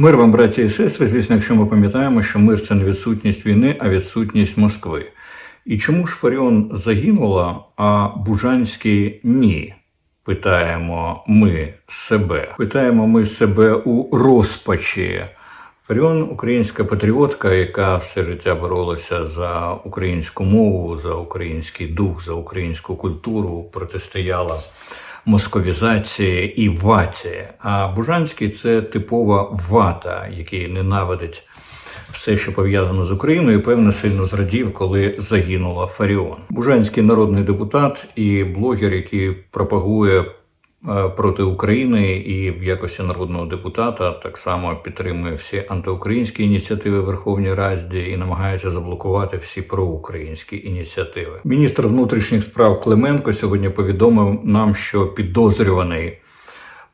Мир вам, браті і сестри, звісно, якщо ми пам'ятаємо, що мир це не відсутність війни, а відсутність Москви. І чому ж Фаріон загинула, а Бужанський ні? Питаємо ми себе. Питаємо ми себе у розпачі. Фаріон українська патріотка, яка все життя боролася за українську мову, за український дух, за українську культуру, протистояла московізації і ваті. А Бужанський це типова вата, який ненавидить все, що пов'язано з Україною, і, певно, сильно зрадів, коли загинула Фаріон. Бужанський народний депутат і блогер, який пропагує проти України і в якості народного депутата так само підтримує всі антиукраїнські ініціативи в Верховній Раді і намагається заблокувати всі проукраїнські ініціативи. Міністр внутрішніх справ Клименко сьогодні повідомив нам, що підозрюваний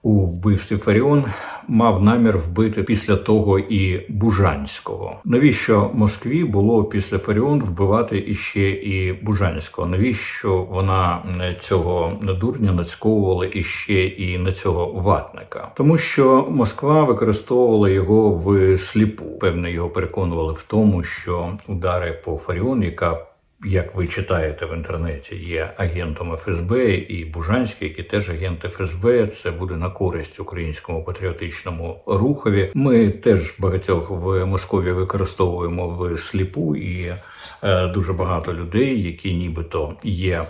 у вбивстві Фаріон мав намір вбити після того і Бужанського. Навіщо Москві було після Фаріон вбивати іще і Бужанського? Навіщо вона цього дурня нацьковувала іще і на цього ватника? Тому що Москва використовувала його в сліпу. Певно, його переконували в тому, що удари по Фаріон, яка як ви читаєте в інтернеті, є агентом ФСБ і Бужанський, які теж агент ФСБ. Це буде на користь українському патріотичному рухові. Ми теж багатьох в Москові використовуємо в сліпу і. Е, Дуже багато людей, які нібито є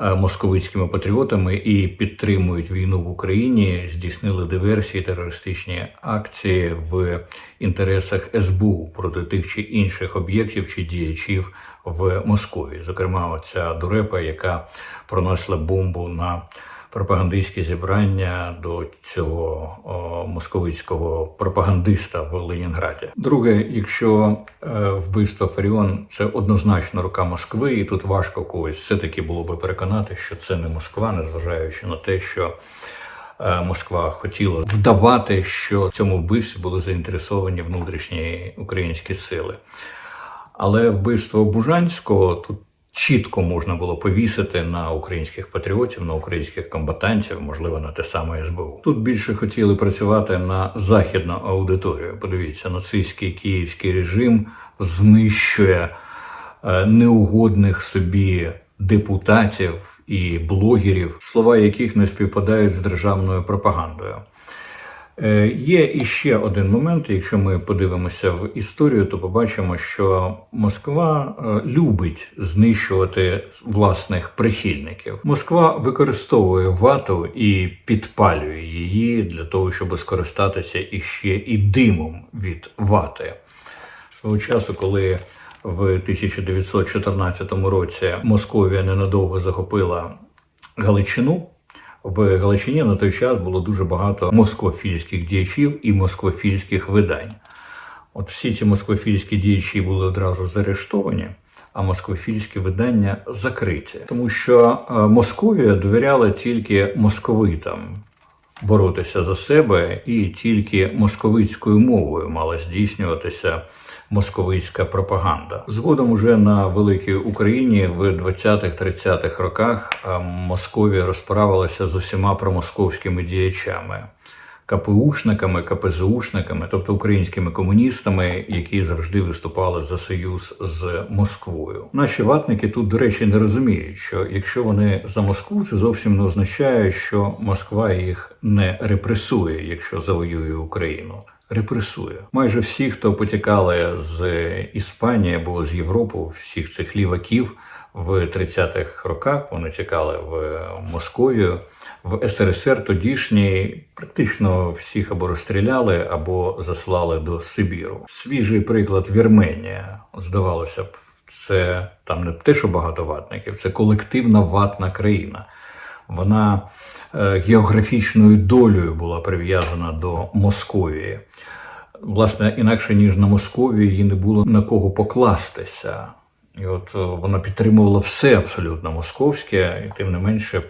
е, московицькими патріотами і підтримують війну в Україні, здійснили диверсії, терористичні акції в інтересах СБУ проти тих чи інших об'єктів чи діячів в Москові. Зокрема, оця дурепа, яка проносила бомбу на пропагандистське зібрання до цього о, московицького пропагандиста в Ленінграді. Друге, якщо е, вбивство Фаріон це однозначно рука Москви, і тут важко когось все-таки було би переконати, що це не Москва, незважаючи на те, що е, Москва хотіла вдавати, що в цьому вбивстві були заінтересовані внутрішні українські сили. Але вбивство Бужанського тут чітко можна було повісити на українських патріотів, на українських комбатантів, можливо, на те саме СБУ. Тут більше хотіли працювати на західну аудиторію. Подивіться, нацистський київський режим знищує е, неугодних собі депутатів і блогерів, слова яких не співпадають з державною пропагандою. Е, Є іще один момент. Якщо ми подивимося в історію, то побачимо, що Москва е, любить знищувати власних прихильників. Москва використовує вату і підпалює її для того, щоб скористатися іще і димом від вати. Свого часу, коли в 1914 році Московія ненадовго захопила Галичину. В Галичині на той час було дуже багато москофільських діячів і москофільських видань. От всі ці москофільські діячі були одразу заарештовані, а москофільські видання закриті, тому що е, Московія довіряла тільки московитам боротися за себе, і тільки московицькою мовою мала здійснюватися московицька пропаганда. Згодом уже на великій Україні в 20-30-х роках Московія розправилася з усіма промосковськими діячами. КПУшниками, КПЗУшниками, тобто українськими комуністами, які завжди виступали за союз з Москвою. Наші ватники тут, до речі, не розуміють, що якщо вони за Москву, це зовсім не означає, що Москва їх не репресує, якщо завоює Україну. Репресує майже всі, хто потікали з Іспанії або з Європи, всіх цих ліваків в 30-х роках вони тікали в Московію. В СРСР тодішній практично всіх або розстріляли, або заслали до Сибіру. Свіжий приклад Вірменія. Здавалося б, це там не те, що багато ватників, це колективна ватна країна. Вона е, географічною долею була прив'язана до Московії. Власне, інакше ніж на Московії, їй не було на кого покластися. І от е, вона підтримувала все абсолютно московське, і тим не менше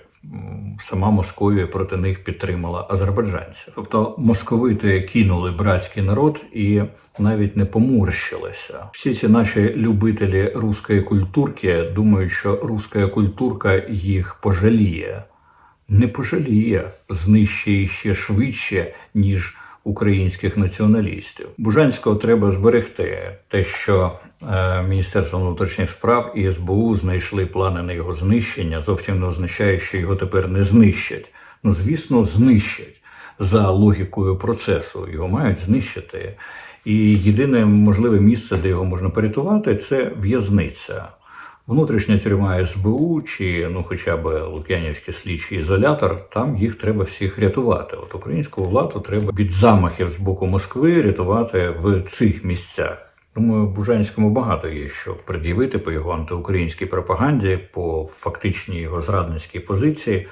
сама Московія проти них підтримала азербайджанців. Тобто московити кинули братський народ і навіть не поморщилися. Всі ці наші любителі руської культурки думають, що руська культурка їх пожаліє. Не пожаліє, знищує ще швидше, ніж українських націоналістів. Бужанського треба зберегти те, що е, Міністерство внутрішніх справ і СБУ знайшли плани на його знищення, зовсім не означає, що його тепер не знищать. Ну, звісно, знищать за логікою процесу. Його мають знищити. І єдине можливе місце, де його можна порятувати, це в'язниця. Внутрішня тюрма СБУ чи ну, хоча б Лук'янівський слідчий ізолятор, там їх треба всіх рятувати. От українську владу треба від замахів з боку Москви рятувати в цих місцях. Думаю, Бужанському багато є що пред'явити по його антиукраїнській пропаганді, по фактичній його зрадницькій позиції.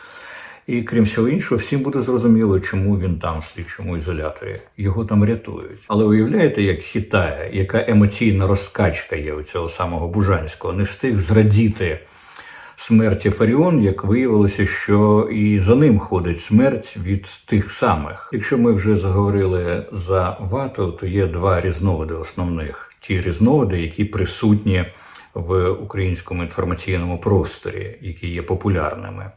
І крім всього іншого, всім буде зрозуміло, чому він там в слідчому ізоляторі. Його там рятують. Але уявляєте, як хитає, яка емоційна розкачка є у цього самого Бужанського, не встиг зрадіти смерті Фаріон, як виявилося, що і за ним ходить смерть від тих самих. Якщо ми вже заговорили за вату, то є два різновиди основних: ті різновиди, які присутні в українському інформаційному просторі, які є популярними.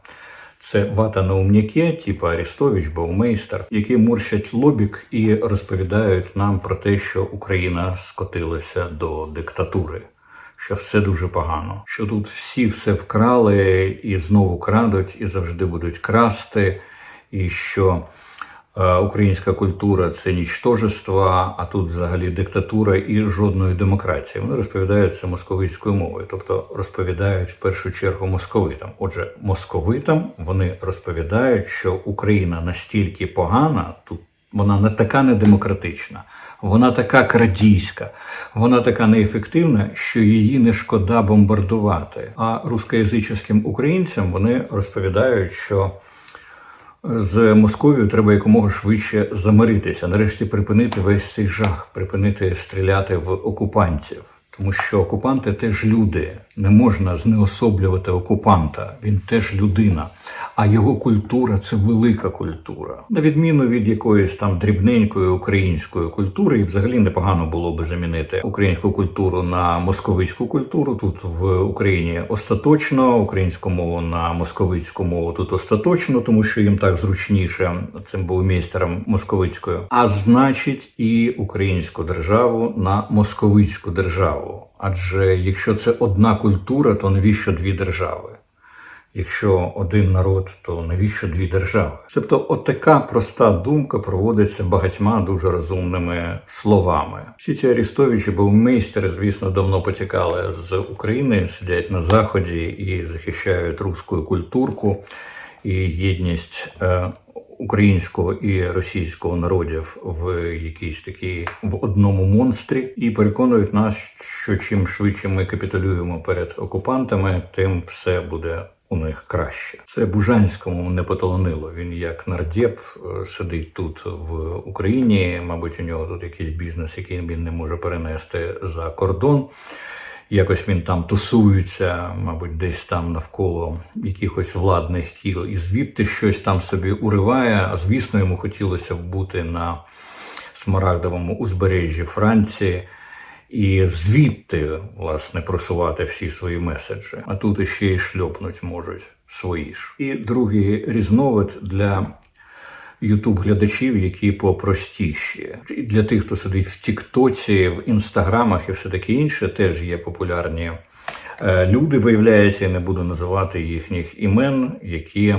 Це вата на умняке, типу Арістович, Баумейстер, які морщать лобік і розповідають нам про те, що Україна скотилася до диктатури, що все дуже погано, що тут всі все вкрали і знову крадуть, і завжди будуть красти, і що українська культура це нічтожество, а тут взагалі диктатура і жодної демократії. Вони розповідають це московицькою мовою, тобто розповідають в першу чергу московитам. Отже, московитам вони розповідають, що Україна настільки погана, тут вона не така недемократична, вона така крадійська, вона така неефективна, що її не шкода бомбардувати. А рускоязичним українцям вони розповідають, що з Московією треба якомога швидше замиритися, нарешті припинити весь цей жах, припинити стріляти в окупантів. Тому що окупанти теж люди. Не можна знеособлювати окупанта. Він теж людина. А його культура це велика культура. На відміну від якоїсь там дрібненької української культури, і взагалі непогано було би замінити українську культуру на московицьку культуру. Тут в Україні остаточно, українську мову на московицьку мову тут остаточно, тому що їм так зручніше цим був містером московицькою. А значить, і українську державу на московицьку державу. Адже якщо це одна культура, то навіщо дві держави? Якщо один народ, то навіщо дві держави? Тобто, от така проста думка проводиться багатьма дуже розумними словами. Всі ці арістовичі, баумейстери, звісно, давно потікали з України, сидять на заході і захищають руську культурку і єдність е, українського і російського народів в якійсь такій в одному монстрі, і переконують нас, що чим швидше ми капітулюємо перед окупантами, тим все буде. У них краще це Бужанському не поталанило. Він як нардеп е, сидить тут в Україні. Мабуть, у нього тут якийсь бізнес, який він не може перенести за кордон. Якось він там тусується, мабуть, десь там навколо якихось владних кіл, і звідти щось там собі уриває. А звісно, йому хотілося б бути на смарагдовому узбережжі Франції. І звідти, власне, просувати всі свої меседжі. А тут іще й шльопнуть можуть свої ж. І другий різновид для ютуб-глядачів, які попростіші. І для тих, хто сидить в Тіктоці, в інстаграмах і все таке інше, теж є популярні е, люди. Виявляється, я не буду називати їхніх імен, які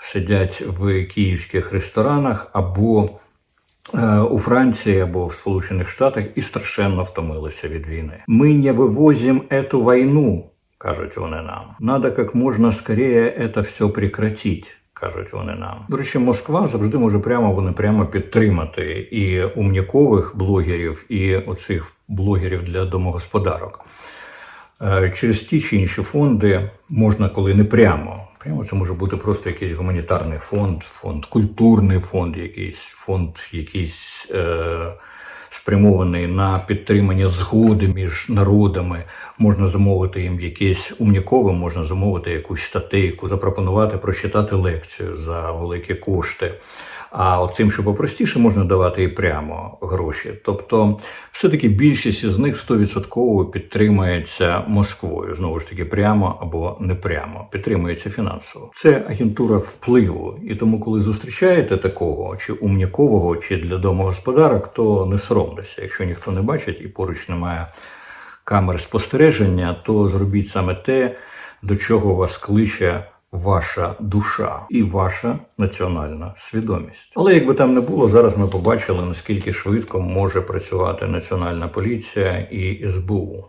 сидять в київських ресторанах або е, у Франції або в Сполучених Штатах і страшенно втомилися від війни. Ми не вивозимо эту війну, кажуть вони нам. Надо як можна скоріше це все прекратить кажуть вони нам. До речі, Москва завжди може прямо не прямо підтримати і умнікових блогерів, і оцих блогерів для домогосподарок. Е, через ті чи інші фонди можна, коли не прямо. Прямо це може бути просто якийсь гуманітарний фонд, фонд, культурний фонд, якийсь фонд, якийсь. Е- спрямований на підтримання згоди між народами. Можна замовити їм якесь умнікове, можна замовити якусь статейку, запропонувати прочитати лекцію за великі кошти. А от тим, що попростіше, можна давати і прямо гроші. Тобто, все-таки більшість із них 100% підтримується Москвою. Знову ж таки, прямо або не прямо підтримується фінансово. Це агентура впливу. І тому, коли зустрічаєте такого чи умнякового, чи для домогосподарок, то не соромтеся. Якщо ніхто не бачить і поруч немає камер спостереження, то зробіть саме те, до чого вас кличе ваша душа і ваша національна свідомість. Але якби там не було, зараз ми побачили, наскільки швидко може працювати Національна поліція і СБУ.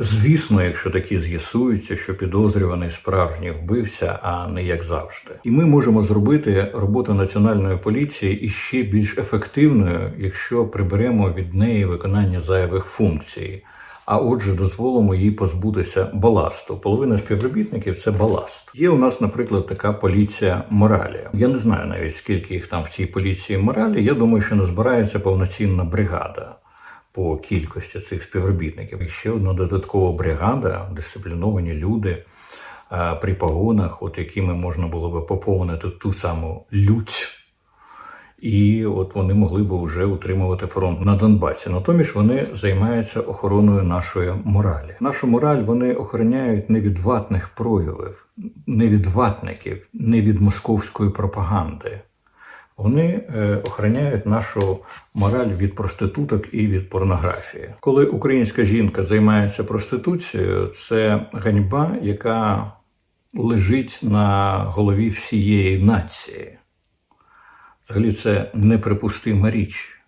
Звісно, якщо такі з'ясуються, що підозрюваний справжній вбився, а не як завжди. І ми можемо зробити роботу національної поліції іще більш ефективною, якщо приберемо від неї виконання зайвих функцій. А отже, дозволимо їй позбутися баласту. Половина співробітників це баласт. Є у нас, наприклад, така поліція моралі. Я не знаю навіть скільки їх там в цій поліції моралі. Я думаю, що не збирається повноцінна бригада по кількості цих співробітників. І ще одна додаткова бригада, дисципліновані люди е, при погонах, от якими можна було би поповнити ту саму лють. І от вони могли би вже утримувати фронт на Донбасі. Натомість вони займаються охороною нашої моралі. Нашу мораль вони охороняють не від ватних проявів, не від ватників, не від московської пропаганди. Вони е, охороняють нашу мораль від проституток і від порнографії. Коли українська жінка займається проституцією, це ганьба, яка лежить на голові всієї нації. Взагалі це неприпустима річ.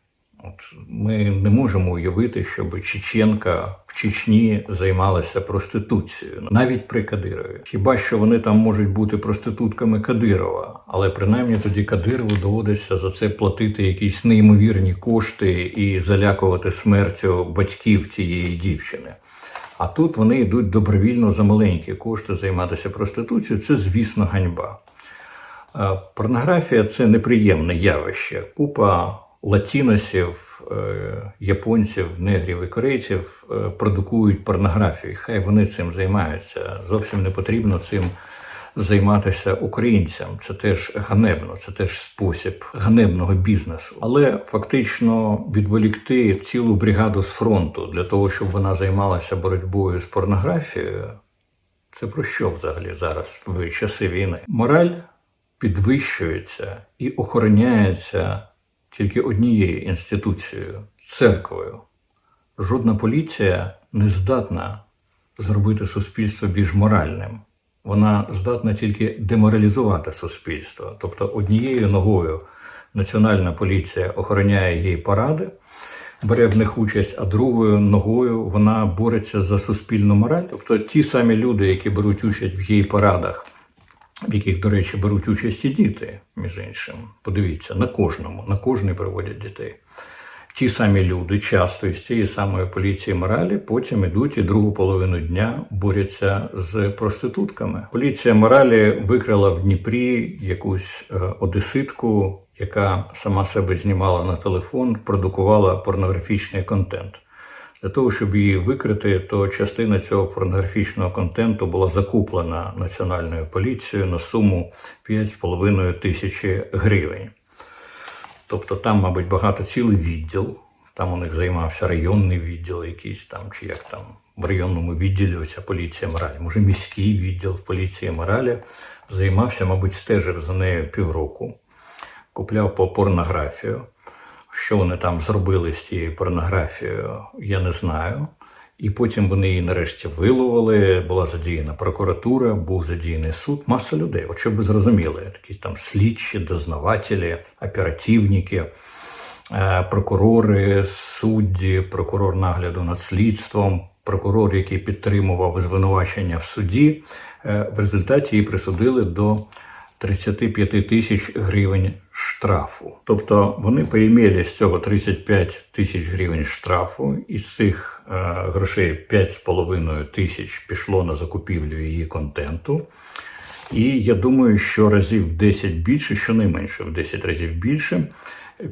От Ми не можемо уявити, щоб Чеченка в Чечні займалася проституцією, навіть при Кадирові. Хіба що вони там можуть бути проститутками Кадирова, але принаймні тоді Кадирову доводиться за це платити якісь неймовірні кошти і залякувати смертю батьків цієї дівчини. А тут вони йдуть добровільно за маленькі кошти займатися проституцією. Це, звісно, ганьба. Е, Порнографія це неприємне явище. Купа латіносів, е, японців, негрів і корейців е, продукують порнографію. Хай вони цим займаються. Зовсім не потрібно цим займатися українцям. Це теж ганебно, це теж спосіб ганебного бізнесу. Але фактично відволікти цілу бригаду з фронту для того, щоб вона займалася боротьбою з порнографією. Це про що взагалі зараз в часи війни? Мораль підвищується і охороняється тільки однією інституцією церквою. Жодна поліція не здатна зробити суспільство більш моральним. Вона здатна тільки деморалізувати суспільство. Тобто однією ногою Національна поліція охороняє її паради, бере в них участь, а другою ногою вона бореться за суспільну мораль. Тобто ті самі люди, які беруть участь в її парадах, в яких, до речі, беруть участь і діти, між іншим. Подивіться, на кожному, на кожний приводять дітей. Ті самі люди, часто із цієї самої поліції моралі, потім ідуть і другу половину дня борються з проститутками. Поліція моралі викрила в Дніпрі якусь е, одеситку, яка сама себе знімала на телефон, продукувала порнографічний контент. Для того, щоб її викрити, то частина цього порнографічного контенту була закуплена національною поліцією на суму 5,5 тисячі гривень. Тобто там, мабуть, багато цілий відділ. Там у них займався районний відділ, якийсь там, чи як там в районному відділі оця поліція моралі. Може, міський відділ в поліції моралі займався, мабуть, стежив за нею півроку, купляв по порнографію. Що вони там зробили з тією порнографією, я не знаю. І потім вони її нарешті виловили, була задіяна прокуратура, був задіяний суд, маса людей. От щоб ви зрозуміли, якісь там слідчі, дознавателі, оперативники, е, прокурори, судді, прокурор нагляду над слідством, прокурор, який підтримував звинувачення в суді. Е, в результаті її присудили до 35 тисяч гривень штрафу. Тобто вони поімели з цього 35 тисяч гривень штрафу, із цих е, грошей 5,5 тисяч пішло на закупівлю її контенту. І я думаю, що разів в 10 більше, щонайменше в 10 разів більше,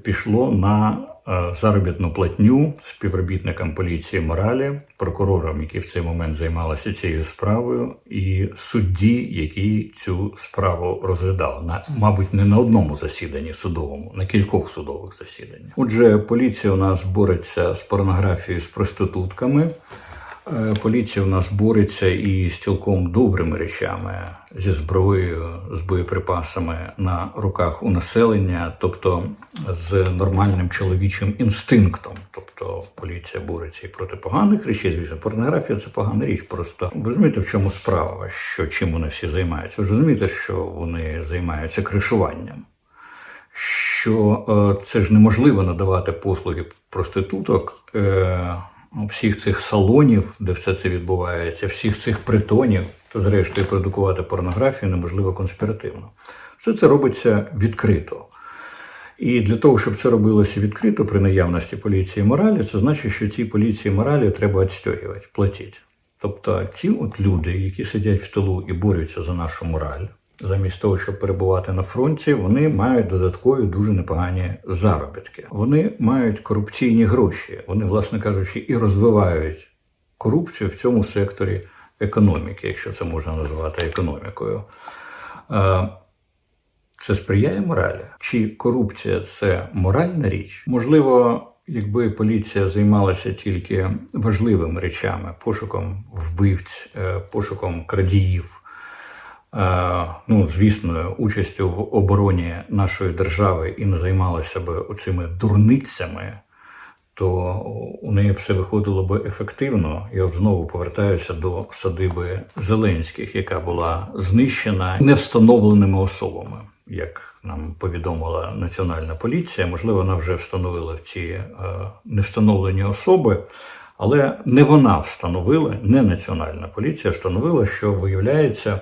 пішло на е, заробітну платню співробітникам поліції моралі, прокурорам, які в цей момент займалися цією справою, і судді, які цю справу розглядали. На мабуть, не на одному засіданні судовому, на кількох судових засіданнях. Отже, поліція у нас бореться з порнографією з проститутками. Е, Поліція у нас бореться і з цілком добрими речами зі зброєю, з боєприпасами на руках у населення, тобто з нормальним чоловічим інстинктом. Тобто поліція бореться і проти поганих речей. Звісно, порнографія це погана річ. Просто ви розумієте, в чому справа, що чим вони всі займаються? Ви ж розумієте, що вони займаються кришуванням що е, це ж неможливо надавати послуги проституток, е, всіх цих салонів, де все це відбувається, всіх цих притонів, то зрештою продукувати порнографію неможливо конспіративно. Все це робиться відкрито. І для того, щоб це робилося відкрито при наявності поліції моралі, це значить, що цій поліції моралі треба відстягувати, платити. Тобто ті от люди, які сидять в тилу і борються за нашу мораль, замість того, щоб перебувати на фронті, вони мають додаткові дуже непогані заробітки. Вони мають корупційні гроші. Вони, власне кажучи, і розвивають корупцію в цьому секторі економіки, якщо це можна назвати економікою. Е, це сприяє моралі? Чи корупція це моральна річ? Можливо, якби поліція займалася тільки важливими речами, пошуком вбивць, е, пошуком крадіїв, ну, звісно, участю в обороні нашої держави і не займалася би оцими дурницями, то у неї все виходило би ефективно. Я знову повертаюся до садиби Зеленських, яка була знищена невстановленими особами, як нам повідомила Національна поліція. Можливо, вона вже встановила ці е, невстановлені особи. Але не вона встановила, не Національна поліція встановила, що виявляється,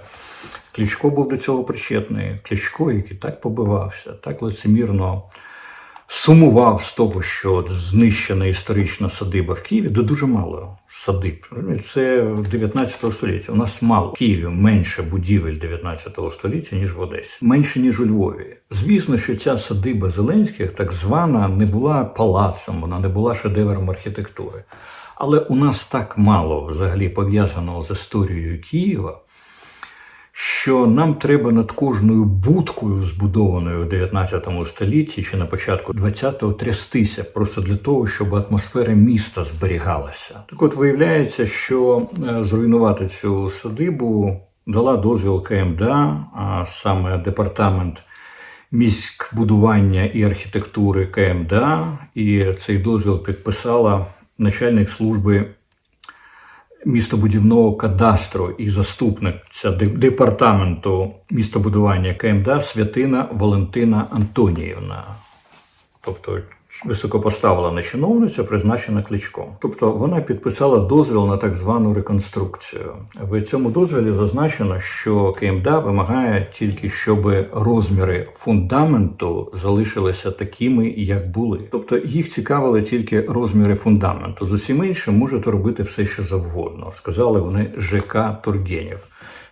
Кличко був до цього причетний. Кличко, який так побивався, так лицемірно сумував з того, що знищена історична садиба в Києві, де дуже мало садиб. Це 19 століття. У нас мало в Києві менше будівель 19 століття, ніж в Одесі, менше ніж у Львові. Звісно, що ця садиба Зеленських, так звана, не була палацом, вона не була шедевром архітектури. Але у нас так мало взагалі пов'язаного з історією Києва що нам треба над кожною будкою, збудованою в 19 столітті чи на початку 20-го, трястися просто для того, щоб атмосфера міста зберігалася. Так от виявляється, що е, зруйнувати цю садибу дала дозвіл КМДА, а саме департамент міськбудування і архітектури КМДА, і цей дозвіл підписала начальник служби містобудівного кадастру і заступниця департаменту містобудування КМДА Святина Валентина Антоніївна. Тобто високопоставлена чиновниця, призначена кличком. Тобто вона підписала дозвіл на так звану реконструкцію. В цьому дозволі зазначено, що КМДА вимагає тільки, щоб розміри фундаменту залишилися такими, як були. Тобто їх цікавили тільки розміри фундаменту. З усім іншим можете робити все, що завгодно. Сказали вони ЖК Тургенєв.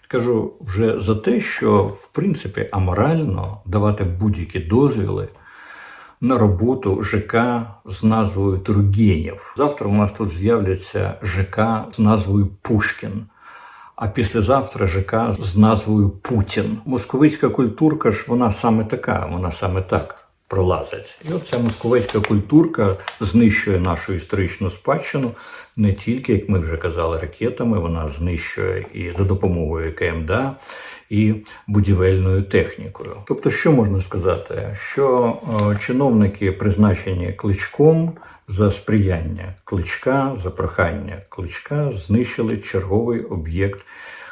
Кажу вже за те, що в принципі аморально давати будь-які дозвіли на роботу ЖК з назвою Тургенєв. Завтра у нас тут з'являться ЖК з назвою Пушкін. А післязавтра ЖК з назвою Путін. Московицька культурка ж вона саме така, вона саме так пролазить. І от ця московицька культурка знищує нашу історичну спадщину не тільки, як ми вже казали, ракетами, вона знищує і за допомогою КМДА, і будівельною технікою. Тобто, що можна сказати? Що е, чиновники призначені кличком за сприяння кличка, за прохання кличка, знищили черговий об'єкт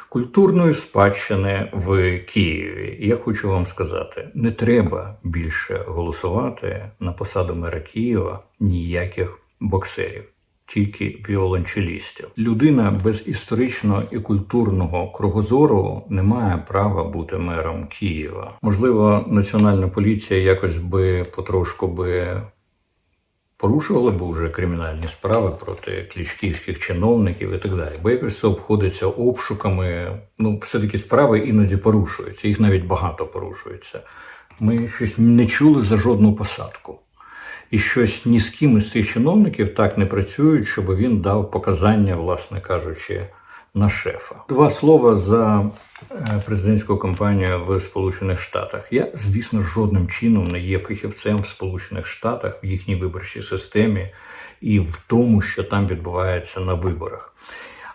культурної спадщини в Києві. Я хочу вам сказати: не треба більше голосувати на посаду мера Києва ніяких боксерів. Тільки віолончелістів. Людина без історичного і культурного кругозору не має права бути мером Києва. Можливо, національна поліція якось би потрошку би порушували б вже кримінальні справи проти клічківських чиновників і так далі. Бо якось це обходиться обшуками. Ну, все-таки справи іноді порушуються, їх навіть багато порушується. Ми щось не чули за жодну посадку. І щось ні з ким із цих чиновників так не працюють, щоб він дав показання, власне кажучи, на шефа. Два слова за е, президентську кампанію в Сполучених Штатах. Я, звісно, жодним чином не є фахівцем в Сполучених Штатах в їхній виборчій системі і в тому, що там відбувається на виборах.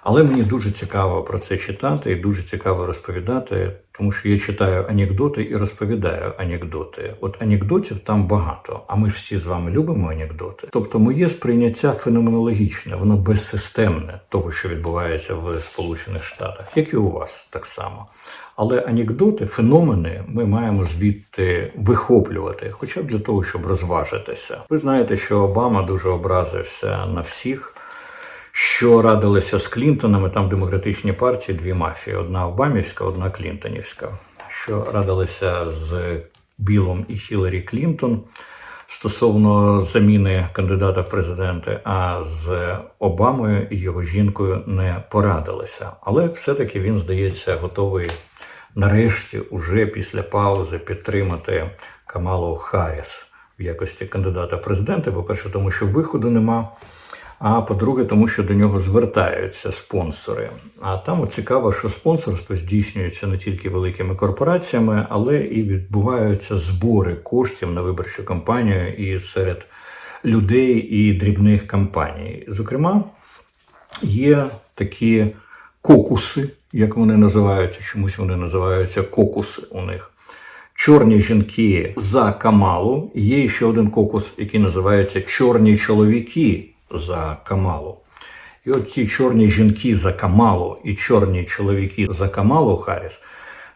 Але мені дуже цікаво про це читати і дуже цікаво розповідати, тому що я читаю анекдоти і розповідаю анекдоти. От анекдотів там багато, а ми всі з вами любимо анекдоти. Тобто, моє сприйняття феноменологічне, воно безсистемне того, що відбувається в Сполучених Штатах, як і у вас так само. Але анекдоти, феномени ми маємо звідти вихоплювати, хоча б для того, щоб розважитися. Ви знаєте, що Обама дуже образився на всіх що радилися з Клінтонами, там демократичні партії, дві мафії: одна Обамівська, одна Клінтонівська, що радилися з Білом і Хіларі Клінтон стосовно заміни кандидата в президенти, а з Обамою і його жінкою не порадилися. Але все-таки він, здається, готовий нарешті, уже після паузи, підтримати Камалу Харріс в якості кандидата в президенти. По-перше, тому що виходу нема. А по-друге, тому що до нього звертаються спонсори. А там цікаво, що спонсорство здійснюється не тільки великими корпораціями, але і відбуваються збори коштів на виборчу кампанію і серед людей і дрібних кампаній. Зокрема, є такі кокуси, як вони називаються, чомусь вони називаються кокуси у них. Чорні жінки за Камалу. Є ще один кокус, який називається Чорні чоловіки за Камалу. І от ці чорні жінки за Камалу і чорні чоловіки за Камалу Харріс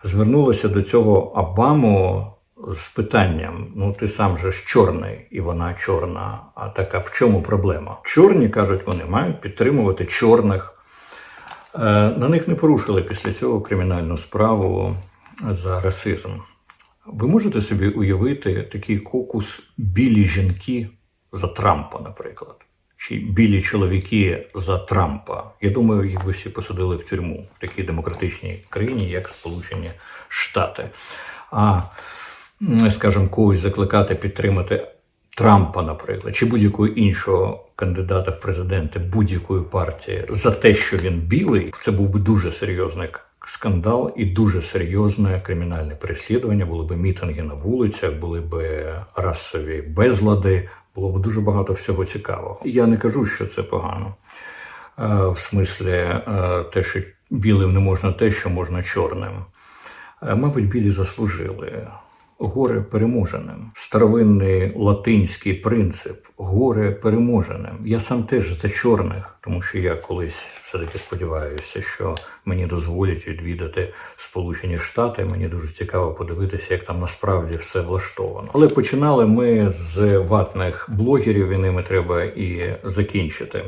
звернулися до цього Обаму з питанням: ну ти сам же ж чорний, і вона чорна. А така в чому проблема? Чорні кажуть, вони мають підтримувати чорних. Е, на них не порушили після цього кримінальну справу за расизм. Ви можете собі уявити такий кокус білі жінки за Трампа, наприклад чи білі чоловіки за Трампа. Я думаю, їх би всі посадили в тюрму в такій демократичній країні, як Сполучені Штати. А скажімо, когось закликати підтримати Трампа, наприклад, чи будь-якого іншого кандидата в президенти будь-якої партії за те, що він білий, це був би дуже серйозний скандал і дуже серйозне кримінальне переслідування. Були б мітинги на вулицях, були б расові безлади, було б дуже багато всього цікавого. Я не кажу, що це погано. Е, в смислі, е, те, що білим не можна те, що можна чорним. Е, мабуть, білі заслужили горе переможеним. Старовинний латинський принцип горе переможеним. Я сам теж за чорних, тому що я колись все-таки сподіваюся, що мені дозволять відвідати Сполучені Штати. Мені дуже цікаво подивитися, як там насправді все влаштовано. Але починали ми з ватних блогерів, і ними треба і закінчити.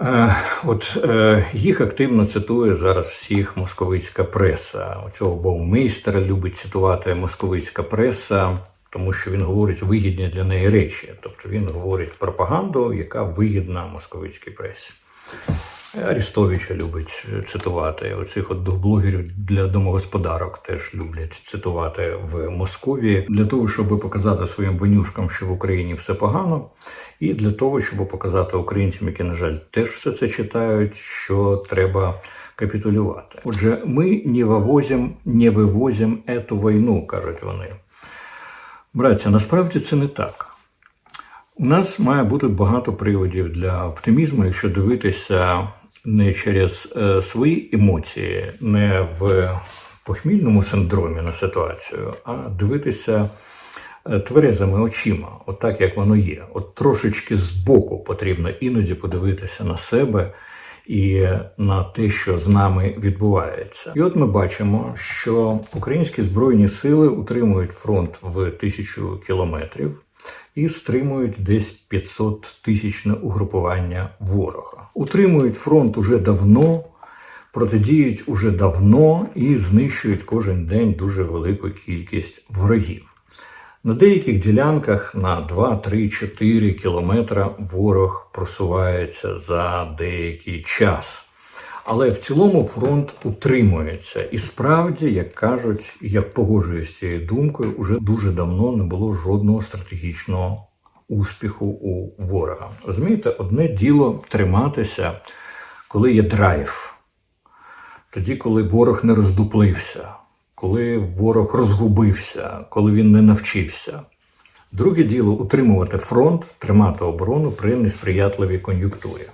Е, от е, їх активно цитує зараз всіх московицька преса. Оцього Баумейстера любить цитувати московицька преса, тому що він говорить вигідні для неї речі. Тобто він говорить пропаганду, яка вигідна московицькій пресі. Арістовича любить цитувати. Оцих от блогерів для домогосподарок теж люблять цитувати в Московії для того, щоб показати своїм винюшкам, що в Україні все погано, і для того, щоб показати українцям, які, на жаль, теж все це читають, що треба капітулювати. Отже, ми не вивозимо, не вивозимо ету війну, кажуть вони. Браття, насправді це не так. У нас має бути багато приводів для оптимізму, якщо дивитися не через е, свої емоції, не в похмільному синдромі на ситуацію, а дивитися е, тверезими очима, от так як воно є. От трошечки збоку потрібно іноді подивитися на себе. І на те, що з нами відбувається, і от ми бачимо, що українські збройні сили утримують фронт в тисячу кілометрів і стримують десь 500 тисячне угрупування ворога. Утримують фронт уже давно, протидіють уже давно і знищують кожен день дуже велику кількість ворогів. На деяких ділянках на 2, 3, 4 кілометра ворог просувається за деякий час. Але в цілому фронт утримується. І справді, як кажуть, я погоджуюсь з цією думкою, уже дуже давно не було жодного стратегічного успіху у ворога. Розумієте, одне діло триматися, коли є драйв. Тоді, коли ворог не роздуплився, коли ворог розгубився, коли він не навчився. Друге діло утримувати фронт, тримати оборону при несприятливій кон'юнктурі.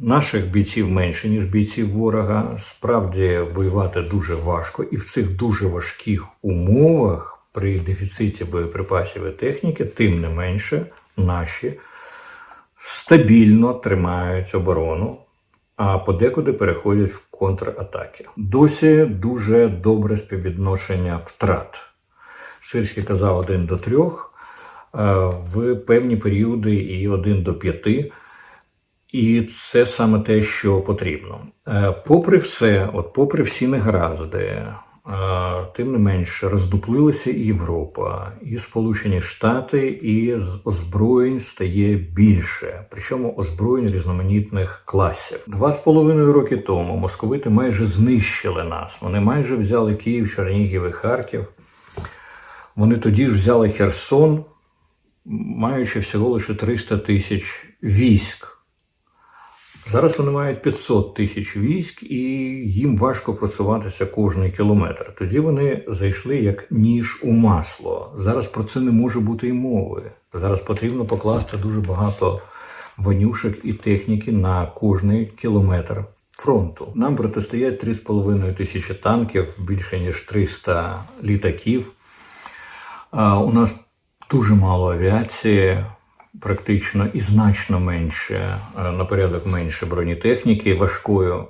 Наших бійців менше, ніж бійців ворога. Справді воювати дуже важко, і в цих дуже важких умовах при дефіциті боєприпасів і техніки, тим не менше, наші стабільно тримають оборону, а подекуди переходять в контратаки. Досі дуже добре співвідношення втрат. Сирський казав 1 до 3, в певні періоди і 1 до 5. І це саме те, що потрібно. Е, Попри все, от попри всі негаразди, е, тим не менш роздуплилася і Європа, і Сполучені Штати, і озброєнь стає більше, причому озброєнь різноманітних класів. Два з половиною роки тому московити майже знищили нас. Вони майже взяли Київ, Чернігів і Харків. Вони тоді ж взяли Херсон, маючи всього лише 300 тисяч військ. Зараз вони мають 500 тисяч військ, і їм важко просуватися кожний кілометр. Тоді вони зайшли як ніж у масло. Зараз про це не може бути і мови. Зараз потрібно покласти дуже багато ванюшок і техніки на кожний кілометр фронту. Нам протистоять 3,5 тисячі танків, більше ніж 300 літаків. У нас дуже мало авіації, практично і значно менше, е, на порядок менше бронетехніки важкою.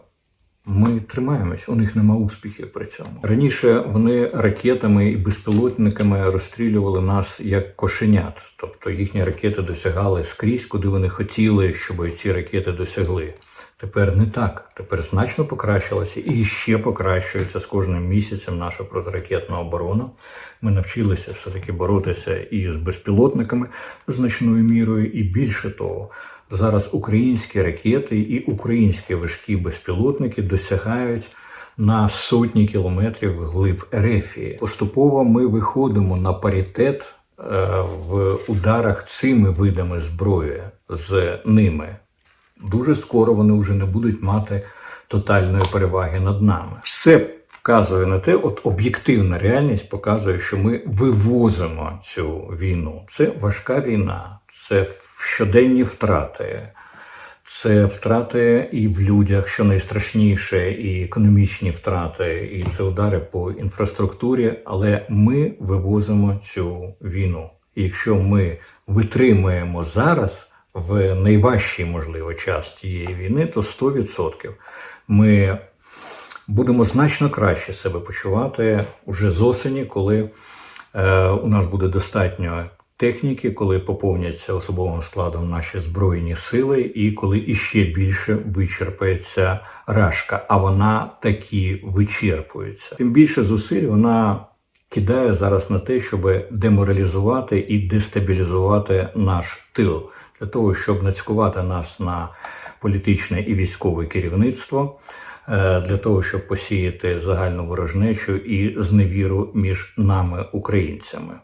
Ми тримаємось, у них нема успіхів при цьому. Раніше вони ракетами і безпілотниками розстрілювали нас як кошенят, тобто їхні ракети досягали скрізь, куди вони хотіли, щоб ці ракети досягли. Тепер не так. Тепер значно покращилося і ще покращується з кожним місяцем наша протиракетна оборона. Ми навчилися все-таки боротися і з безпілотниками значною мірою, і більше того, зараз українські ракети і українські важкі безпілотники досягають. На сотні кілометрів глиб Ерефії. Поступово ми виходимо на паритет е, в ударах цими видами зброї з ними дуже скоро вони вже не будуть мати тотальної переваги над нами. Все вказує на те, от об'єктивна реальність показує, що ми вивозимо цю війну. Це важка війна, це щоденні втрати. Це втрати і в людях, що найстрашніше, і економічні втрати, і це удари по інфраструктурі. Але ми вивозимо цю війну. І якщо ми витримуємо зараз, в найважчий, можливо, час цієї війни, то 100% ми будемо значно краще себе почувати уже з осені, коли е, у нас буде достатньо техніки, коли поповняться особовим складом наші збройні сили, і коли іще більше вичерпається рашка, а вона таки вичерпується. Тим більше зусиль вона. Кидає зараз на те, щоб деморалізувати і дестабілізувати наш тил для того, щоб нацькувати нас на політичне і військове керівництво, е, для того, щоб посіяти загальну ворожнечу і зневіру між нами, українцями.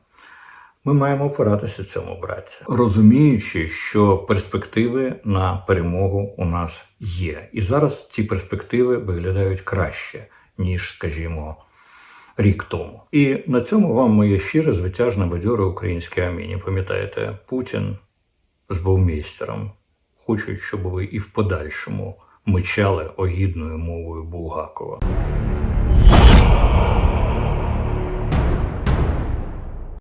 Ми маємо опиратися цьому браття, розуміючи, що перспективи на перемогу у нас є. І зараз ці перспективи виглядають краще, ніж, скажімо, рік тому. І на цьому вам моє щире, звитяжне, бадьоре українське амінь. Пам'ятаєте, Путін з бовмейстером хочуть, щоб ви і в подальшому мичали огідною мовою Булгакова.